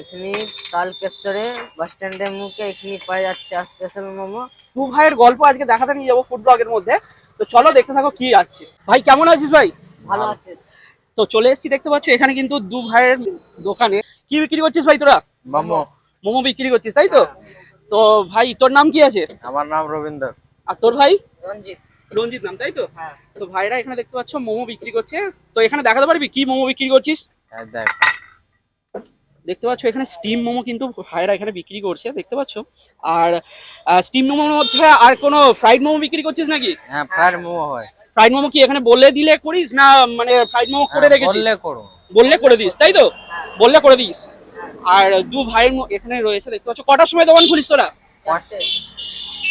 এখানে তালকেশ্বরে বাস স্ট্যান্ডের মুখে এখানে পাওয়া যাচ্ছে স্পেশাল মোমো। দু ভাইয়ের গল্প আজকে দেখাতে নিয়ে যাব ফুড ব্লগের মধ্যে। তো চলো দেখতে থাকো কি আছে। ভাই কেমন আছিস ভাই? ভালো আছিস? তো চলে এসেছি দেখতে পাচ্ছ এখানে কিন্তু দু ভাইয়ের দোকানে। কি বিক্রি করছিস ভাই তোরা? মামো। মোমো বিক্রি করছিস তাই তো? তো ভাই তোর নাম কি আছে? আমার নাম রবীন্দ্র। আর তোর ভাই? রঞ্জিত। রঞ্জিত নাম তাই তো? হ্যাঁ। তো ভাইরা এখানে দেখতে পাচ্ছ মোমো বিক্রি করছে। তো এখানে দেখাতে পারবি কি মোমো বিক্রি করছিস? হ্যাঁ দেখ। দেখতে পাচ্ছ এখানে স্টিম মোমো কিন্তু ভাইরা এখানে বিক্রি করছে দেখতে পাচ্ছ? আর স্টিম মোমোর মধ্যে আর কোনো ফ্রাইড মোমো বিক্রি করছিস নাকি? হ্যাঁ ফ্রাইড মোমো হয়। ফ্রাইড মোমো কি এখানে বললে দিলে করিস না মানে ফ্রাইড মোমো করে হ্যাঁ, রেখেছিস? বললে করো। বললে করে দিস তাই তো? বললে করে দিস। আর দু ভাইয়ের ম- এখানে রয়েছে দেখতে পাচ্ছ কটার সময় দোকান খুলিস তোরা?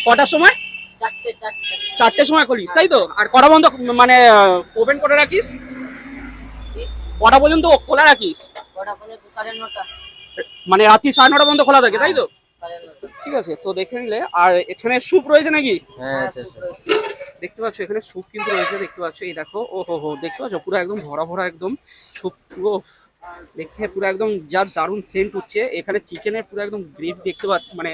কটার সময়? চারটে চারটে। চারটের সময় খুলিস তাই তো? আর কটা বন্ধ মানে ওপেন করে রাখিস? কটা পর্যন্ত খোলা রাখিস? মানে রাত্রি সাড়ে নটা পর্যন্ত খোলা থাকে তাই তো? ঠিক আছে তো দেখে নিলে আর এখানে স্যুপ রয়েছে নাকি? হ্যাঁ হ্যাঁ। দেখতে পাচ্ছ এখানে স্যুপ কিন্তু রয়েছে দেখতে পাচ্ছ এই দেখো ও হো হো দেখতে পাচ্ছ পুরো একদম ভরা ভরা একদম স্যুপ পুরো দেখে পুরো একদম যা দারুণ সেন্ট উঠছে এখানে চিকেনের পুরো একদম গ্রেভি দেখতে পাচ্ছ মানে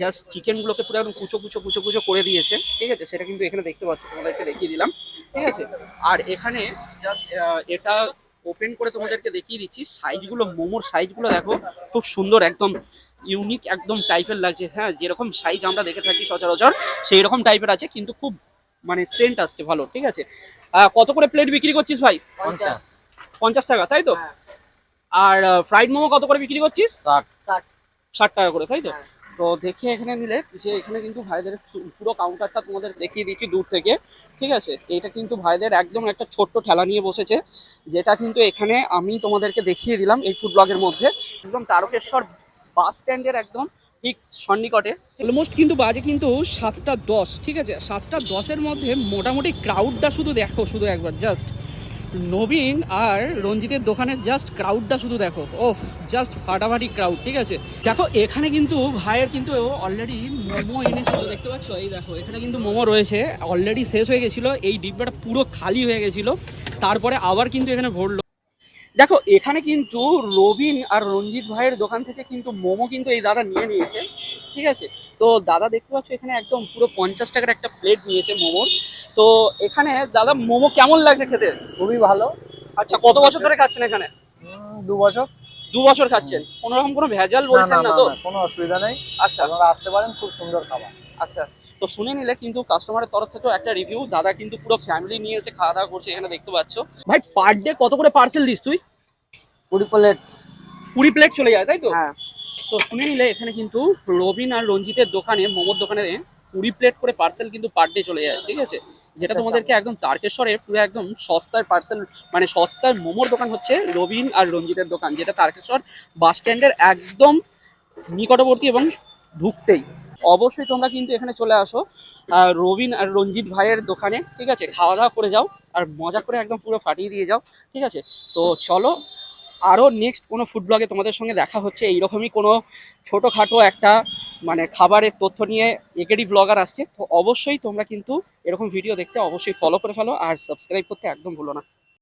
জাস্ট চিকেন গুলোকে পুরো একদম কুচো কুচো কুচো কুচো করে দিয়েছে ঠিক আছে সেটা কিন্তু এখানে দেখতে পাচ্ছ তোমাদেরকে দেখিয়ে দিলাম ঠিক আছে। আর এখানে জাস্ট এটা ওপেন করে তোমাদেরকে দেখিয়ে দিচ্ছি। সাইজগুলো মোমোর সাইজগুলো দেখো খুব সুন্দর একদম ইউনিক একদম টাইপের লাগছে। হ্যাঁ যেরকম সাইজ আমরা দেখে থাকি সচরাচর সেই রকম টাইপের আছে কিন্তু খুব মানে সেন্ট আসছে ভালো ঠিক আছে? আহ, কত করে প্লেট বিক্রি করছিস ভাই? পঞ্চাশ। পঞ্চাশ টাকা তাই তো? হ্যাঁ। আর ফ্রাইড মোমো কত করে বিক্রি করছিস? ষাট। টাকা করে তাই তো? হ্যাঁ। তো দেখে এখানে নিলে যে এখানে কিন্তু ভাইদের পুরো কাউন্টারটা তোমাদের দেখিয়ে দিচ্ছি দূর থেকে। ঠিক আছে? এটা কিন্তু ভাইদের একদম একটা ছোট্ট ঠেলা নিয়ে বসেছে, যেটা কিন্তু এখানে আমি তোমাদেরকে দেখিয়ে দিলাম এই ফুড ব্লগের মধ্যে। একদম তারকেশ্বর বাস স্ট্যান্ডের একদম ঠিক সন্নিকটে। অলমোস্ট কিন্তু বাজে কিন্তু সাতটা দশ, ঠিক আছে? সাতটা দশের মধ্যে মোটামুটি ক্রাউডটা শুধু দেখো, শুধু একবার জাস্ট নবীন আর রঞ্জিতের দোকানের জাস্ট ক্রাউডটা শুধু দেখো। ও জাস্ট ফাটাফাটি ক্রাউড ঠিক আছে? দেখো, এখানে কিন্তু ভাইয়ের কিন্তু অলরেডি মোমো এনেছিল, দেখতে পাচ্ছ? এই দেখো, এখানে কিন্তু মোমো রয়েছে অলরেডি শেষ হয়ে গেছিল, এই ডিব্বাটা পুরো খালি হয়ে গেছিল, তারপরে আবার কিন্তু এখানে ভরলো দেখো, এখানে কিন্তু রবিন আর রঞ্জিত ভাইয়ের দোকান থেকে কিন্তু মোমো কিন্তু এই দাদা নিয়ে নিয়েছে, ঠিক আছে? তো দাদা দেখতে পাচ্ছ এখানে একদম পুরো পঞ্চাশ টাকার একটা প্লেট নিয়েছে মোমোর তো এখানে দাদা মোমো কেমন লাগছে খেতে? খুবই ভালো। আচ্ছা কত বছর ধরে খাচ্ছেন এখানে? দু বছর। দু বছর খাচ্ছেন। কোনো রকম কোনো ভেজাল বলছেন না, তো? কোনো অসুবিধা নেই। আচ্ছা। আপনারা আসতে পারেন খুব সুন্দর খাবার। আচ্ছা তো শুনে নিলে কিন্তু কাস্টমারের তরফ থেকেও একটা রিভিউ দাদা কিন্তু পুরো ফ্যামিলি নিয়ে এসে খাওয়া দাওয়া করছে এখানে দেখতে পাচ্ছ। ভাই পার ডে কত করে পার্সেল দিস তুই? কুড়ি প্লেট কুড়ি প্লেট চলে যায় তাই তো? হ্যাঁ। তো শুনে নিলে এখানে কিন্তু রবিন আর রঞ্জিতের দোকানে মোমোর দোকানে কুড়ি প্লেট করে পার্সেল কিন্তু পার ডে চলে যায় ঠিক আছে? যেটা তোমাদেরকে একদম তারকেশ্বরে পুরো একদম সস্তার পার্সেল মানে সস্তার মোমোর দোকান হচ্ছে রবিন আর রঞ্জিতের দোকান যেটা তারকেশ্বর বাস স্ট্যান্ডের একদম নিকটবর্তী এবং ঢুকতেই। অবশ্যই তোমরা কিন্তু এখানে চলে আসো আহ, রবিন আর রঞ্জিত ভাইয়ের দোকানে ঠিক আছে? খাওয়া দাওয়া করে যাও আর মজা করে একদম পুরো ফাটিয়ে দিয়ে যাও ঠিক আছে? তো চলো আরও নেক্সট কোনো ফুড ব্লগে তোমাদের সঙ্গে দেখা হচ্ছে। এইরকমই কোনো ছোটোখাটো একটা মানে খাবারের তথ্য নিয়ে একেডি ব্লগার আসছে। তো অবশ্যই তোমরা কিন্তু এরকম ভিডিও দেখতে অবশ্যই ফলো করে ফেলো আর সাবস্ক্রাইব করতে একদম ভুলো না।